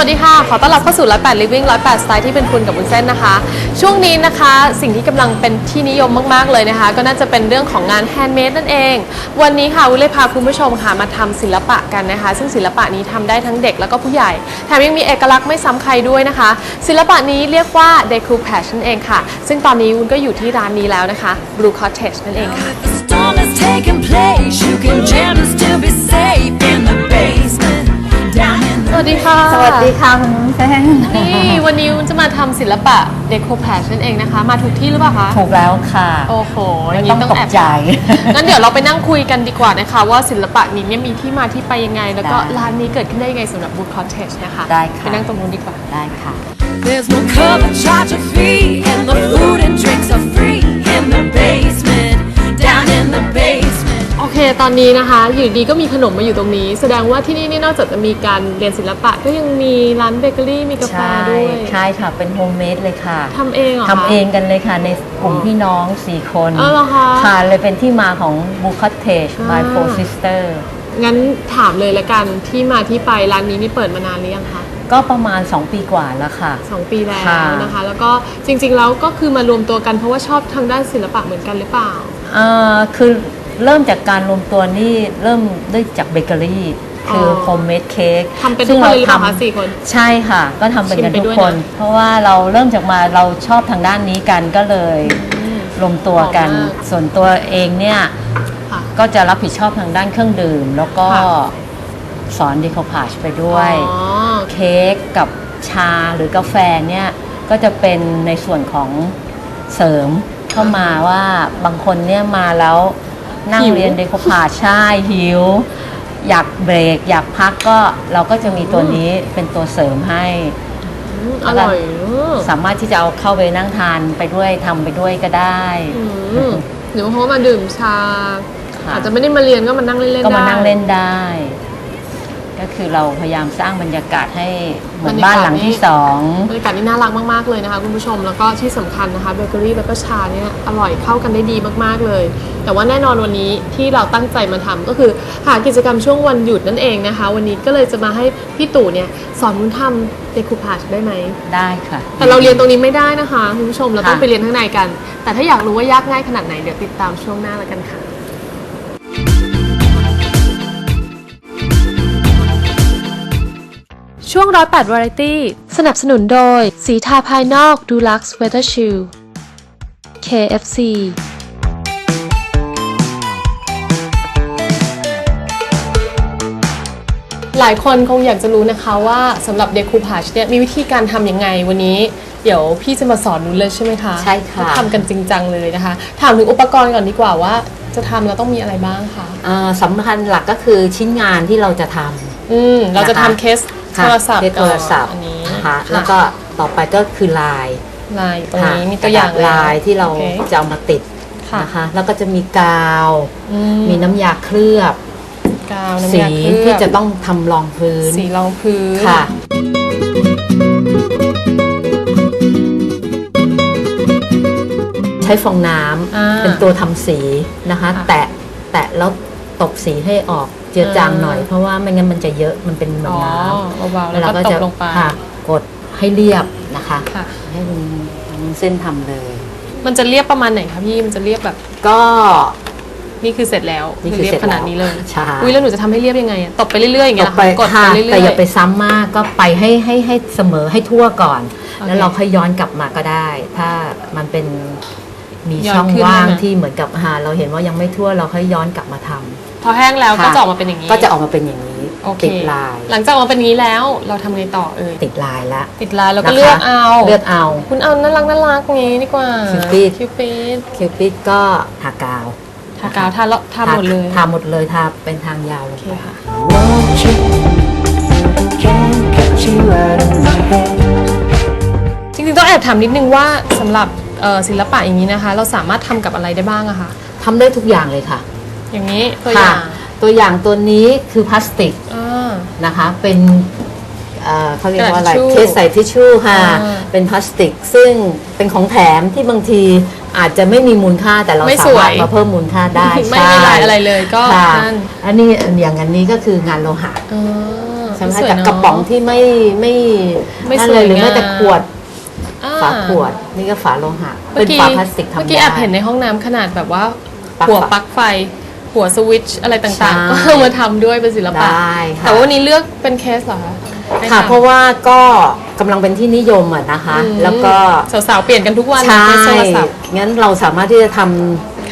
วัสดีค่ะ ขอต้อนรับเข้าสู่ 108 Living 108 Style ที่เป็นคุณกับวุ้นเส้นนะคะ ช่วงนี้นะคะสิ่งที่กำลังเป็นที่นิยมมาก ๆ เลยนะคะ ก็น่าจะเป็นเรื่องของงานแฮนด์เมดนั่นเอง วันนี้ค่ะวุ้นเลยพาคุณผู้ชมค่ะมาทำศิลปะกันนะคะ ซึ่งศิลปะนี้ทำได้ทั้งเด็กแล้วก็ผู้ใหญ่ แถมยังมีเอกลักษณ์ไม่ซ้ำใครด้วยนะคะ ศิลปะนี้เรียกว่า decoupage นั่นเองค่ะ ซึ่งตอนนี้วุ้นก็อยู่ที่ร้านนี้แล้วนะคะ Blue Cottage นั่นเองค่ะ storm is taking place. You can jam and still be safe วัสดีค่ะ สวัสดีค่ะคุณวุ้นเส้นนี่วันนี้วุ้นจะมาทำศิลปะ decoupage นั่นเองนะคะ มาถูกที่หรือเปล่าคะ ถูกแล้วค่ะ โอ้โหไม่อย่างนี้ต้องต้องแอบตกใจงั้นเดี๋ยวเราไปนั่งคุยกันดีกว่านะคะ ว่าศิลปะนี้เนี่ยมีที่มาที่ไปยังไง แล้วก็ได้ร้านนี้เกิดขึ้นได้ยังไงสำหรับ Wood Cottage นะคะ ได้ค่ะ ไปนั่งตรงนู้นดีกว่า ได้ค่ะ There's no cover charge a fee, and the food and drinks are free in the basement. Down in the basement. โอเคตอนนี้นะคะ อยู่ดีก็มีขนมมาอยู่ตรงนี้ แสดงว่าที่นี่นี่นอกจากจะมีการเรียนศิลปะ ก็ยังมีร้านเบเกอรี่มีกาแฟใช่ด้วยใช่ค่ะเป็นโฮมเมดเลยค่ะทำเองเหรอคะทำเองกันเลยค่ะในกลุ่มพี่น้อง 4 คนอ๋อเหรอคะค่ะเลยเป็นที่มาของ Blue Cottage อ่า by Four Sister งั้นถามเลยละกันที่มาที่ไปร้านนี้นี่เปิดมานานหรือยังคะก็ประมาณ 2 ปีกว่าแล้วค่ะสองปีแล้วค่ะนะคะ แล้วก็จริงๆแล้วก็คือมารวมตัวกันเพราะว่าชอบทางด้านศิลปะเหมือนกันหรือเปล่าอ่าคือ เริ่มจากการรวมตัวนี่เริ่มด้วยจากเบเกอรี่คือออโฮมเมดเค้กทำเป็นทุกคนเลยหรือเปล่าคะสี่คน ใช่ค่ะ ก็ทำเป็นกันชิมไปทุด้กวยคนนะเพราะว่าเราเริ่มจากมาเราชอบทางด้านนี้กันก็เลยรวมตัวกันหอมมากส่วนตัวเองเนี่ยค่ะก็จะรับผิดชอบทางด้านเครื่องดื่ม แล้วก็ค่ะสอนดีคอพาชไปด้วยอ๋อเค้กกับชาหรือกาแฟเนี่ยก็จะเป็นในส่วนของเสริมเข้ามาว่าบางคนเนี่ยมาแล้ว นั่งหิว เรียนเดคอพาชใช่หิว อยากเบรก อยากพักก็เราก็จะมีตัวนี้เป็นตัวเสริมให้ อืมอร่อยอืมสามารถที่จะเอาเข้าไปนั่งทานไปด้วยทำไปด้วยก็ได้อืมหรือว่าเขามาดื่มชา ค่ะอาจจะไม่ได้มาเรียนก็มานั่งเล่นๆได้ก็มานั่งเล่นได้ ก็คือเราพยายามสร้างบรรยากาศให้เหมือนบรรยากาศบ้านหลังที่สองบรรยากาศนี่น่ารักมากๆเลยนะคะคุณผู้ชมแล้วก็ที่สำคัญนะคะเบเกอรี่แล้วก็ชาเนี่ยอร่อยเข้ากันได้ดีมากๆเลย แต่ว่าแน่นอนวันนี้ที่เราตั้งใจมาทำก็คือหากิจกรรมช่วงวันหยุดนั่นเองนะคะ วันนี้ก็เลยจะมาให้พี่ตู่เนี่ยสอนวุ้นทำเดคูพาชได้ไหมได้ค่ะ แต่เราเรียนตรงนี้ไม่ได้นะคะคุณผู้ชมเราต้องค่ะไปเรียนข้างในกัน แต่ถ้าอยากรู้ว่ายากง่ายขนาดไหนเดี๋ยวติดตามช่วงหน้าแล้วกันค่ะ ช่วงร้อยแปดวาไรตี้ สนับสนุนโดย สีทาภายนอกดูลักซ์เวเ e อร์ชิล KFC หลายคนคงอยากจะรู้นะคะว่าสำหรับเดคูพาชเนี่ยมีวิธีการทำยังไงวันนี้ เดี๋ยวพี่จะมาสอนหนูเลยใช่ไหมคะใช่ค่ะ ทำกันจริงจังเลยนะคะ ถามถึงอุปกรณ์ก่อนดีกว่าว่า จะทำแล้วต้องมีอะไรบ้างคะ อ่าสำคัญหลักก็คือชิ้นงานที่เราจะทอืม เราจะนะคะ ทำเคสำ โทรศัพท์ที่โทรศัพท์ก่อนอันนี้นะคะแล้วก็ต่อไปก็คือลายลายตรงนี้ค่ะมีตัวอย่างกระดษลายที่เราโอคจะเอามาติดค่ะนะคะแล้วก็จะมีกาวอืมีน้ำยาเคลือบกาวน้ำสียาเคลือบที่จะต้องทำรองพื้น สีรองพื้นค่ะใช้ฟองน้อ่าำเป็นตัวทำสีนะคะค่ะแตะแตะแล้วตบสีให้ออก เจือจางอ่าหน่อยเพราะว่าไม่งั้นมันจะเยอะมันเป็นเหมือนอ๋อน้ำเบาๆแล้วก็ตกลงไปค่ะกดให้เรียบนะคะค่ะให้คุณคุณเส้นทำเลย มันจะเรียบประมาณไหนคะพี่มันจะเรียบแบบก็นี่คือเสร็จแล้วนี่คือเรียเสร็บจขนาดนี้เลยใช่อุ้ยแล้วหนูจะทำให้เรียบยังไงอะตบไปเรื่อยๆอย่างเงี้ยเหรอไปคะกดไปค่ะเรื่อยๆแต่อย่าไปซ้ำมากก็ไปให้ให้ให้เสมอให้ทั่วก่อนโอเคแล้วเราค่อยย้อนกลับมาก็ได้ ถ้ามันเป็นมีย้อนช่องขึ้นว่างได้ไหมที่เหมือนกับหาเราเห็นว่ายังไม่ทั่วเราค่อยย้อนกลับมาทำ พอแห้งแล้วค่ะก็จะออกมาเป็นอย่างนี้ก็จะออกมาเป็นอย่างนี้โอเคติดลาย หลังจากออกมาเป็นอย่างนี้แล้วเราทำไงต่อเอ่ยติดลายละติดลายแล้วก็นะคะเลือกเอา เลือกเอา คุณเอาน่ารักน่ารักงี้ดีกว่าคิวปิดคิวปิดคิวปิดก็ทากาวทากาวทาเลาะทาหมดเลยทาหมดเลยทาเป็นทางยาวลโองเคไปค่ะ Want you, can't get you out of my head. จริงๆต้องแอบถามนิดนึงว่าสำหรับเอ่อศิลปะอย่างนี้นะคะ เราสามารถทำกับอะไรได้บ้างอะคะ ทำได้ทุกอย่างเลยค่ะ อย่างนี้ตัวอย่างค่ะตัวอย่างตัวนี้คือพลาสติกอ่า นะคะ เป็นเอ่อเขาเรียกว่าอะไรกระดาษทิชชู่เคสใส่ทิชชู่ค่ะ อ่าเป็นพลาสติก ซึ่งเป็นของแถมที่บางทีอาจจะไม่มีมูลค่าแต่เราไม่สาสวย มารถมาเพิ่มมูลค่าได้ไม่มีลายอะไรเลยก็ค่ะนั่นอันนี้อย่างอันนี้ก็คืองานโลหะอ่าใช่ไหมสวยจากเนอะกระป๋องที่ไม่ไม่ไม่นั่นสเลวยยหรือแม้งามแต่ขวดอ่าฝาขวดนี่ก็ฝาโลหะเมื่เป็อนกี้ฝาพลาสติกทำเมื่อกี้ได้แอบเห็นในห้องน้ำขนาดแบบว่า ปลั๊กหัวไฟ ปลั๊กไฟ หัวสวิตช์อะไรต่างๆใช่ก็เอามาทำด้วยเป็นศิลปะ ได้ค่ะ แต่ว่าวันนี้เลือกเป็นเคสเหรอคะให้ค่ะทำเพราะว่าก็กำลังเป็นที่นิยมอะนะคะ อืมแล้วก็สาวๆเปลี่ยนกันทุกวันใช่เคสโทรศัพท์ งั้นเราสามารถที่จะท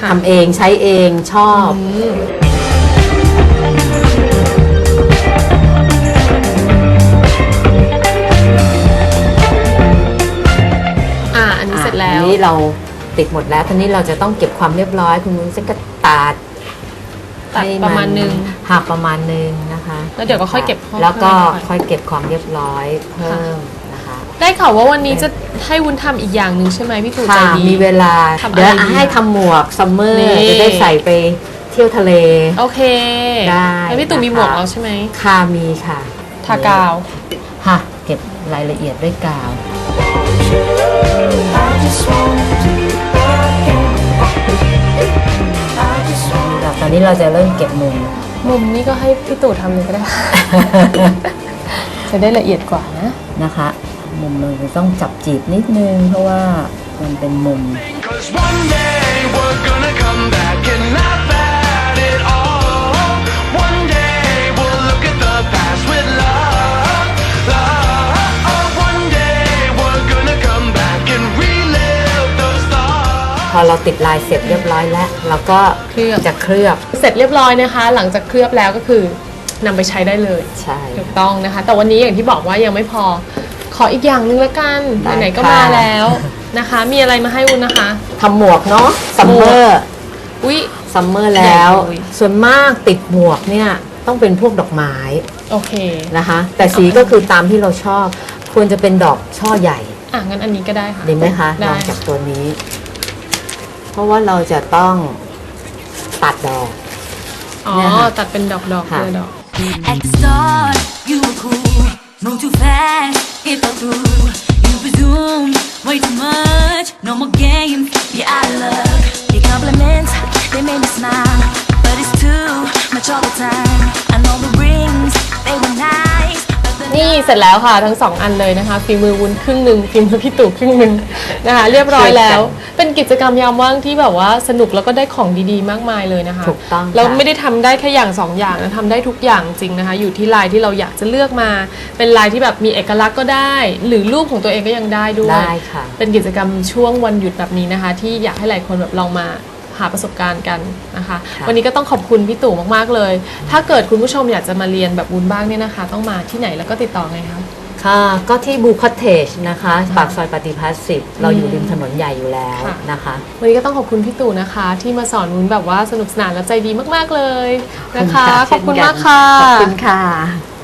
ค่ะำทำเองใช้เองชอบอืมอ่าอันนี้เสร็จแล้ว อันนี้เราติดหมดแล้วทีนี้เราจะต้องเก็บความเรียบร้อย คุณมุ้นก็ตัด ตัดให้ประมาณนึง หักประมาณนึงนะคะแล้วเดี๋ยวก็ค่อยเก็บข้อแล้วก็ข้างในก่อนค่อยเก็บความเรียบร้อยเพิ่มนะคะ ได้ข่าวว่าวันนี้จะให้วุ้นทำอีกอย่างหนึ่งใช่ไหมพี่ตู่ใจค่ะดี มีเวลา ทำอะไรเดี๋ยวดีให้ทำหมวกซัมเมอร์นี่จะได้ใส่ไปเที่ยวทะเล โอเคได้แล้วพี่ตู่มีนะคะหมวกแล้วใช่ไหมค่ะมีค่ะทากาว ค่ะเก็บรายละเอียดด้วยกาว I just want to back in. Want ตอนนี้เราจะเริ่มเก็บมุม มุมนี้ก็ให้พี่ตู่ทำเลยก็ได้ จะได้ละเอียดกว่านะนะคะ มุมเราจะต้องจับจีบนิดนึง เพราะว่ามันเป็นมุม Cause one day we're gonna come back เราติดลายเสร็จเรียบร้อยแล้วเราก็เคลือบ จะเคลือบเสร็จเรียบร้อยนะคะ หลังจากเคลือบแล้วก็คือนำไปใช้ได้เลยใช่ ถูกต้องนะคะ แต่วันนี้อย่างที่บอกว่ายังไม่พอขออีกอย่างหนึงละกันได้ไหนๆก็ค่ะ มาแล้วนะคะ มีอะไรมาให้วุ้นนะคะ ทำหมวกเนาะซัมเมอร์อุ๊ย ซัมเมอร์แล้วใหญ่เลย ส่วนมากติดหมวกเนี่ยต้องเป็นพวกดอกไม้โอเคนะคะ แต่สีก็คือตามที่เราชอบ ควรจะเป็นดอกช่อใหญ่ อะงั้นอันนี้ก็ได้ค่ะ ดีไหมคะลได้องจากตัวนี้ เพราะว่าเราจะต้องตัดดอก อ๋อ เนี่ยค่ะ ตัดเป็นดอกๆค่ะเลยดอก At the start, you were cool. Move too fast, it fell through. You presumed way too much. No more games, you're out of luck. Your compliments, they made me smile. But it's too much all the time. I know the rings, they were เสร็จแล้วค่ะ ทั้งสองอันเลยนะคะฝีมือวุ้นครึ่งหนึ่งฝีมือพี่ตู่ครึ่งหนึ่งนะคะ เรียบร้อยแล้ว เป็นกิจกรรมยามว่างที่แบบว่าสนุกแล้วก็ได้ของดีๆ มากมายเลยนะคะถูกต้องแล้วค่ะไม่ได้ทำได้แค่อย่างสองอย่างนะทำได้ทุกอย่างจริงนะคะ อยู่ที่ลายที่เราอยากจะเลือกมา เป็นลายที่แบบมีเอกลักษณ์ก็ได้ หรือรูปของตัวเองก็ยังได้ด้วยได้ค่ะเป็นกิจกรรมช่วงวันหยุดแบบนี้นะคะ ที่อยากให้หลายคนแบบลองมา หาประสบการณ์กันนะคะ ค่ะ วันนี้ก็ต้องขอบคุณพี่ตู่มากๆเลย ถ้าเกิดคุณผู้ชมอยากจะมาเรียนแบบวุ้นบ้างเนี่ยนะคะ ต้องมาที่ไหนแล้วก็ติดต่อไงคะ ค่ะก็ที่บูคอเทจนะคะปากซอยปฏิพัฒน์สิบเราอยู่ริมถนนใหญ่อยู่แล้วค่ะ นะคะ วันนี้ก็ต้องขอบคุณพี่ตู่นะคะ ที่มาสอนวุ้นแบบว่าสนุกสนานและใจดีมากๆเลยนะคะ ขอบคุณมากค่ะ ขอบคุณค่ะ